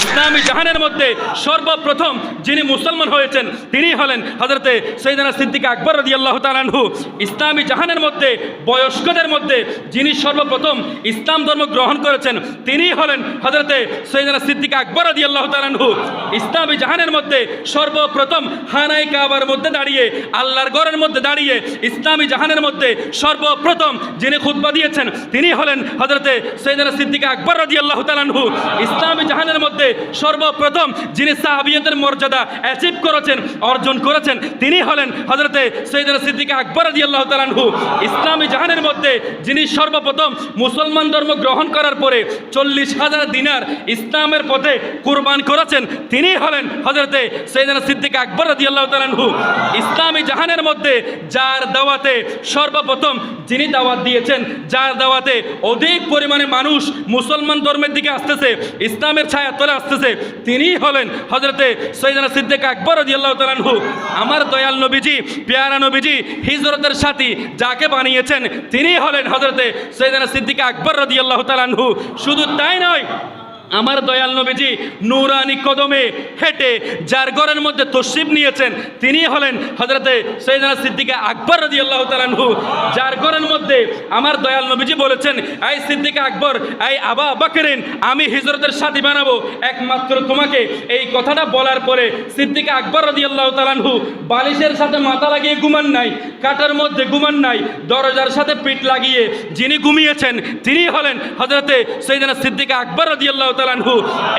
ইসলামী জাহানের মধ্যে সর্বপ্রথম যিনি মুসলমান হয়েছেন, তিনি হলেন হজরতে সৈদানা সিদ্দিক আকবর রদি আল্লাহ তালানহু ইসলামী জাহানের মধ্যে, বয়স্কদের মধ্যে যিনি সর্বপ্রথম ইসলাম ধর্ম গ্রহণ করেছেন, তিনি হলেন হজরতে সৈদানা সিদ্দিক আকবর রদি আল্লাহ তালানহু ইসলামী জাহানের মধ্যে সর্বপ্রথম হানাই কাবার মধ্যে দাঁড়িয়ে, আল্লাহর গড়ের মধ্যে দাঁড়িয়ে ইসলামী জাহানের মধ্যে সর্বপ্রথম যিনি খুতবা দিয়েছেন, তিনি হলেন হজরতে সৈদানা সিদ্দিকা আকবর রদি আল্লাহ তালানহু ইসলামী জাহানের মধ্যে সর্বপ্রথম যিনি সাহাবিয়তের মর্যাদা অ্যাচিভ করেছেন, অর্জন করেছেন, তিনি হলেন হজরতে সৈদানা সিদ্দিকা আকবর রদি আল্লাহ তালানহু ইসলামী জাহানের মধ্যে যিনি সর্বপ্রথম মুসলমান ধর্ম গ্রহণ করার পরে চল্লিশ হাজার দিনার ইসলামের পথে কুরবান করেছেন, তিনি হলেন হজরতে সৈদানা সিদ্দিক আকবর রদি আল্লাহ তালানহু ইসলামী জাহানের মধ্যে যার দাওয়াতে সর্বপ্রথম যিনি দাওয়াত দিয়েছেন, যার দাওয়াতে অধিক পরিমাণে মানুষ মুসলমান ধর্মের দিকে আসতেছে, ইসলামের ছায়া তলে আসতেছে, তিনি হলেন হজরতে সৈদানা সিদ্দিক আকবর রদি আল্লাহ তালানহু আমার দয়াল নবীজি, পেয়ারা নবীজি, হিজরতের সাথী যাকে বানিয়েছেন, তিনি হলেন হজরতে সৈদানা সিদ্দিক আকবর রদি আল্লাহ তালানহু শুধু তাই নয় আমার দয়াল নবীজি নুরানি কদমে হেঁটে, যার ঘরের মধ্যে তসিব নিয়েছেন, তিনি হলেন হজরতে সৈদানা সিদ্দিকা আকবর রদি আল্লাহ তালানহু যার ঘরের মধ্যে আমার দয়াল নবীজি বলেছেন, আই সিদ্দিকা আকবর, আই আবা বাকরিন, আমি হিজরতের সাথী বানাবো। একমাত্র তোমাকে এই কথাটা বলার পরে সিদ্দিকা আকবর রদি আল্লাহ তালানহু বালিশের সাথে মাথা লাগিয়ে ঘুমান নাই। কাটার মধ্যে ঘুমান নাই, দরজার সাথে পিঠ লাগিয়ে যিনি ঘুমিয়েছেন তিনি হলেন হজরতে সৈদানা সিদ্দিকা আকবর রদি আল্লাহ তালানহু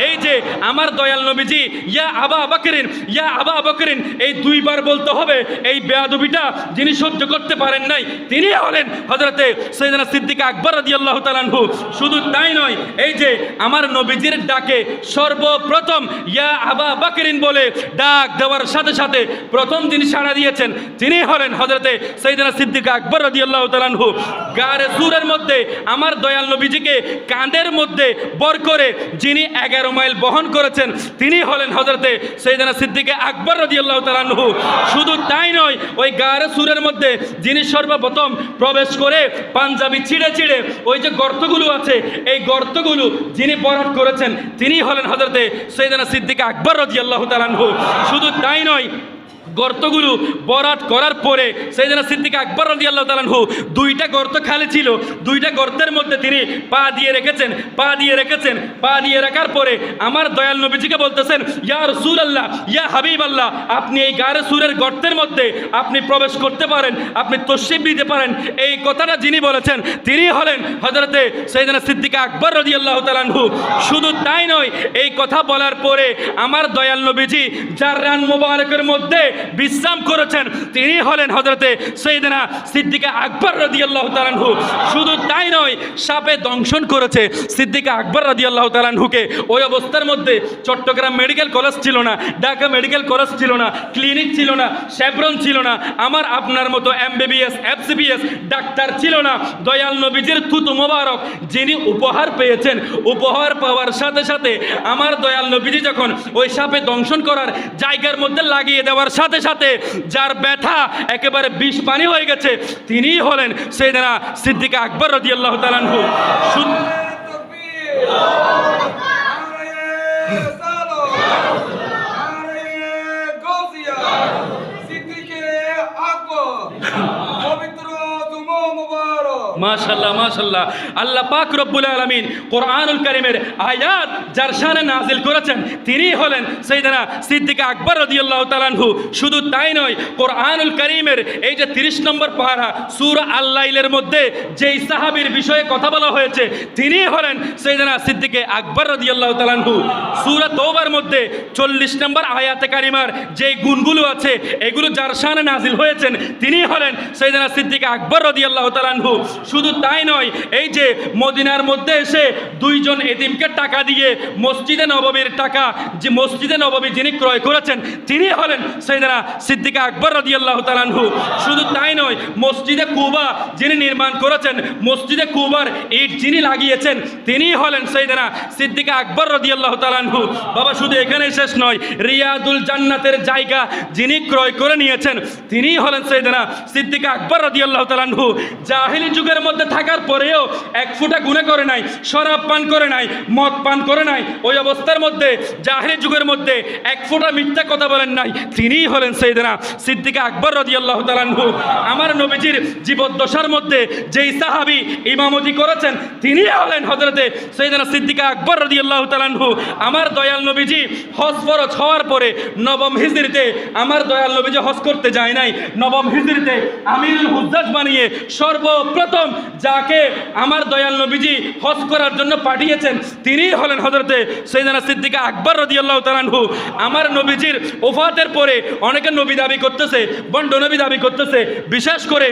এই যে আমার দয়াল নবীজি, ইয়া আবা বকরিন, ইয়া আবা বকরিন, এই দুইবার বলতে হবে, এই বেয়াদবিটা যিনি সহ্য করতে পারেন নাই তিনি হলেন হজরতে সৈদানা সিদ্দিকা আকবর রদি আল্লাহ তালানহু শুধু তাই নয়, এই যে আমার নবীজির ডাকে সর্বপ্রথম ইয়া আবা বকরিন বলে ডাক দেওয়ার সাথে সাথে প্রথম যিনি সাড়া দিয়েছেন তিনি হলেন হজরতে সৈদানা সিদ্দিকা আকবর রদি আল্লাহ তালানহু গারে সুরের মধ্যে, আমার দয়াল নবীজিকে কাঁধের মধ্যে বর করে যিনি এগারো মাইল বহন করেছেন, তিনি হলেন হজরতে সৈদানা সিদ্দিকে আকবর রদি আল্লাহ তালানহু শুধু তাই নয়, ওই গারে সুরের মধ্যে যিনি সর্বপ্রথম প্রবেশ করে পাঞ্জাবি ছিঁড়ে ছিঁড়ে ওই যে গর্তগুলো আছে, এই গর্তগুলো যিনি বরাট করেছেন, তিনি হলেন হজরতে সৈদানা সিদ্দিকে আকবর রদি আল্লাহ তালানহু শুধু তাই নয় গর্তগুলো বরাট করার পরে সেইদিনা সিদ্দিক আকবর রাজি আল্লাহ তালানহু দুইটা গর্ত খালি ছিল। দুইটা গর্তের মধ্যে তিনি পা দিয়ে রেখেছেন, পা দিয়ে রেখেছেন, পা দিয়ে রাখার পরে আমার দয়াল নবীজিকে বলতেছেন, ইয়া রসুল আল্লাহ ইয়া হাবিব আল্লাহ আপনি এই গারে সুরের গর্তের মধ্যে আপনি প্রবেশ করতে পারেন, আপনি তসিব দিতে পারেন। এই কথাটা যিনি বলেছেন, তিনি হলেন হজরতে সেইদিনা সিদ্দিকা আকবর রাজি আল্লাহ তালানহু শুধু তাই নয়, এই কথা বলার পরে আমার দয়াল নবীজি যার রান মোবারকের মধ্যে বিশ্রাম করেছেন। তিনি হলেন হজরতে সৈদিনা সিদ্দিকা আকবর রদি আল্লাহ তালানহু শুধু তাই নয়, সাপে দংশন করেছে সিদ্দিকা আকবর রদি আল্লাহ তালানহুকে ওই অবস্থার মধ্যে চট্টগ্রাম মেডিকেল কলেজ ছিল না, ঢাকা মেডিকেল কলেজ ছিল না, ক্লিনিক ছিল না শ্যাব্রন ছিল না, আমার আপনার মতো এমবিবিএস, এফসিবিএস ডাক্তার ছিল না। দয়াল নবীজির থুতু মোবারক যিনি উপহার পেয়েছেন, উপহার পাওয়ার সাথে সাথে আমার দয়াল নবীজি যখন ওই সাপে দংশন করার জায়গার মধ্যে লাগিয়ে দেওয়ার সাথে সাথে সাথে যার ব্যথা একেবারে বিষ পানি হয়ে গেছে তিনিই হলেন সেই দানা সিদ্দিকা আকবর রদি আল্লাহ তালানহু মাশাল্লাহ মাশাল্লাহ আল্লাহ পাক রব্বুল আলমিন কোরআনুল করিমের আয়াত যার শানে নাজিল করেছেন, তিনি হলেন সেইদানা সিদ্দিকা আকবর রদিয়াল্লাহ তালানহু শুধু তাই নয়, কোরআনুল করিমের এই যে তিরিশ নম্বর পাহারা সুর আল্লাইলের মধ্যে যেই সাহাবির বিষয়ে কথা বলা হয়েছে, তিনি হলেন সেইদানা সিদ্দিকে আকবর রদিয়াল্লাহ তালানহু সুরা তৌবার মধ্যে চল্লিশ নম্বর আয়াতে কারিমার যেই গুণগুলো আছে, এগুলো যার শানে নাজিল হয়েছেন, তিনি হলেন সেইদানা সিদ্দিকা আকবর রদিয়াল্লাহ তালানহু শুধু তাই নয়, এই যে মদিনার মধ্যে এসে দুইজন এতিমকে টাকা দিয়ে মসজিদে নববীর টাকা, যে মসজিদে নববী যিনি ক্রয় করেছেন, তিনি হলেন সেইদানা সিদ্দিকা আকবর রদিয়াল্লাহ তালানহু শুধু তাই নয়, মসজিদে কুবা যিনি নির্মাণ করেছেন, মসজিদে কুবার ইট যিনি লাগিয়েছেন, তিনি হলেন সেইদানা সিদ্দিকা আকবর রদিয়াল্লাহ তালানহু বাবা, শুধু এখানেই শেষ নয়, রিয়াদুল জান্নাতের জায়গা যিনি ক্রয় করে নিয়েছেন, তিনি হলেন সেইদানা সিদ্দিকা আকবর রদিয়াল্লাহ তালানহু জাহিলি যুগের মধ্যে থাকার পরেও এক ফুটা গুণে করে নাই, শরাব পান করে নাই, মদ পান করে নাই, ওই অবস্থার মধ্যে, জাহের যুগের মধ্যে এক ফুটা মিথ্যা কথা বলেন নাই, তিনিই হলেন সেইদিনা সিদ্দিকা আকবর রদি আল্লাহ তালানহু আমার নবীজির জীবদ্দশার মধ্যে যেই সাহাবি ইমামতি করেছেন তিনি হলেন হজরতে সেইদিনা সিদ্দিকা আকবর রদি আল্লাহ তালানহু আমার দয়াল নবীজি হজ ফরজ হওয়ার পরে নবম হিজড়িতে আমার দয়াল নবীজি হজ করতে যায় নাই, নবম হিজড়িতে আমিরুল হুজ্জাজ বানিয়ে সর্বপ্রথম যাকে আমার দয়াল নবীজি হজ করার জন্য পাঠিয়েছেন, তিনি হলেন হজরতে সৈদানা সিদ্দিকা আকবর রদিয়াল্লাহ তালানহু আমার নবীজির ওফাতের পরে অনেকে নবী দাবি করতেছে, বন্ড নবী দাবি করতেছে। বিশেষ করে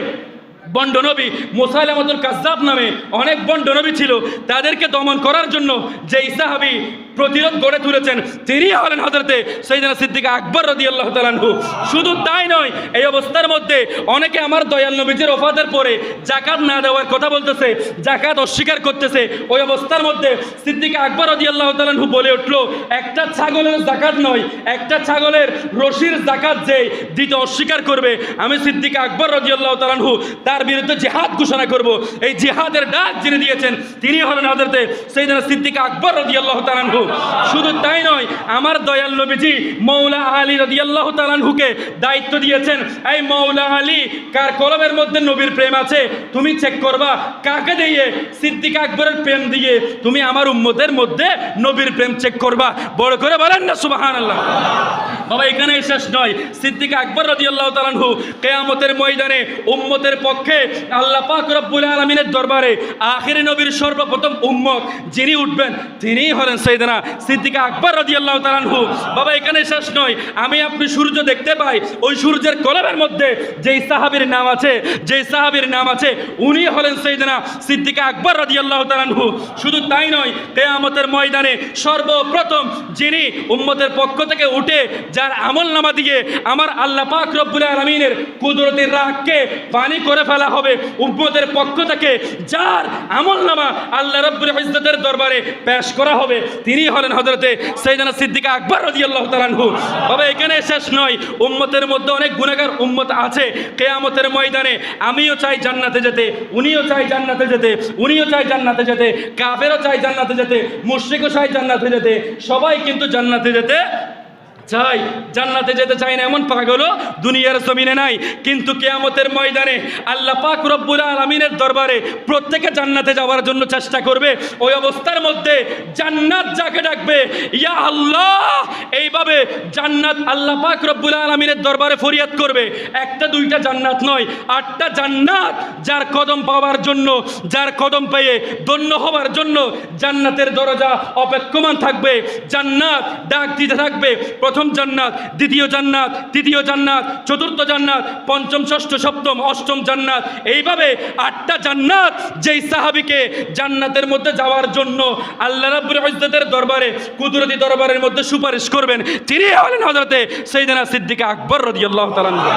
বন্ড নবী মোসাইলামতুল কাজ্জাব নামে অনেক বন্ড নবী ছিল, তাদেরকে দমন করার জন্য যে ইসাহাবি প্রতিরোধ গড়ে তুলেছেন। তিনি হলেন হজরতে সৈদানা সিদ্দিকা আকবর রদি আল্লাহ তালানহু শুধু তাই নয়, এই অবস্থার মধ্যে অনেকে আমার দয়াল নবীজির ওফাতের পরে জাকাত না দেওয়ার কথা বলতেছে জাকাত অস্বীকার করতেছে। ওই অবস্থার মধ্যে সিদ্দিকা আকবর রদি আল্লাহ তালানহু বলে উঠল, একটা ছাগলের জাকাত নয়, একটা ছাগলের রশির জাকাত যে দিতে অস্বীকার করবে, আমি সিদ্দিকা আকবর রদি আল্লাহ তালানহু তার বিরুদ্ধে জেহাদ ঘোষণা করব। এই জেহাদের ডাক যিনি দিয়েছেন, তিনি হলেন হজরতে সেইদিনা সিদ্দিকা আকবর রদি আল্লাহ তালানহু শুধু তাই নয়, আমার দয়াল নবীজি মৌলা আলী রদি আল্লাহ তালানহুকে দায়িত্ব দিয়েছেন, এই মৌলা আলী, কার কলমের মধ্যে নবীর প্রেম আছে, তুমি চেক করবা, কাকে দিয়ে, সিদ্দিক আকবরের প্রেম দিয়ে তুমি আমার উম্মতের মধ্যে নবীর প্রেম চেক করবা? বড় করে বলেন না সুবাহান আল্লাহ বাবা, এখানে শেষ নয়। সিদ্দিক আকবর রদি আল্লাহ তালানহু কেয়ামতের ময়দানে উম্মতের পক্ষে আল্লাহ পাক রব্বুল আলমিনের দরবারে আখিরি নবীর সর্বপ্রথম উম্মত যিনি উঠবেন, তিনিই হলেন সৈদানা সিদ্দিকা আকবর রদি আল্লাহ তালানহু বাবা, এখানে শেষ নয়। আমি আপনি সূর্য দেখতে পাই। ওই সূর্যের কলমের মধ্যে যেই সাহাবীর নাম আছে, যেই সাহাবীর নাম আছে, উনি হলেন সৈদানা সিদ্দিকা আকবর রদি আল্লাহ তালানহু শুধু তাই নয়, কেয়ামতের ময়দানে সর্বপ্রথম যিনি উম্মতের পক্ষ থেকে উঠে যার আমল নামা দিয়ে আমার আল্লাহ পাক রব্বুল আলমিনের কুদরতের রাগকে পানি করে ফেলা হবে, উম্মতের পক্ষ থেকে যার আমল নামা আল্লাহ রব্বুল ইজ্জতের দরবারে পেশ করা হবে, তিনি হলেন হজরতে সৈদানা সিদ্দিকা আকবর রাজিয়াল্লাহ তালানহু তবে এখানে শেষ নয়, উম্মতের মধ্যে অনেক গুণাগার উম্মত আছে। কেয়ামতের ময়দানে আমিও চাই জান্নাতে যেতে, উনিও চাই জান্নাতে যেতে, উনিও চাই জান্নাতে যেতে, কাফেরও চাই জান্নাতে যেতে, মুশ্রিকও চাই জান্নাতে যেতে, সবাই কিন্তু জান্নাতে যেতে চাই। জান্নাতে যেতে চাই না, এমন পাগলও দুনিয়ার জমিনে নাই। কিন্তু কেয়ামতের ময়দানে আল্লাহ পাক রব্বুল আলমিনের দরবারে প্রত্যেকে জান্নাতে যাওয়ার জন্য চেষ্টা করবে। ওই অবস্থার মধ্যে জান্নাত যাকে ডাকবে, ইয়া আল্লাহ, এইভাবে জান্নাত আল্লাহ পাক রব্বুল আলমিনের দরবারে ফরিয়াদ করবে। একটা, দুইটা জান্নাত নয়, আটটা জান্নাত যার কদম পাওয়ার জন্য, যার কদম পেয়ে ধন্য হওয়ার জন্য জান্নাতের দরজা অপেক্ষমান থাকবে। জান্নাত ডাক দিতে থাকবে। প্রথম জান্নাত, দ্বিতীয় জান্নাত, তৃতীয় জান্নাত, চতুর্থ জান্নাত, পঞ্চম, ষষ্ঠ, সপ্তম, অষ্টম জান্নাত এইভাবে আটটা জান্নাত যেই সাহাবিকে জান্নাতের মধ্যে যাওয়ার জন্য আল্লাহ রাব্বুল ইজ্জতের দরবারে, কুদরতি দরবারের মধ্যে সুপারিশ করবেন তিনি হলেন হযরতে সাইয়েদনা সিদ্দিক আকবর রাদিয়াল্লাহু তাআলা আনহু।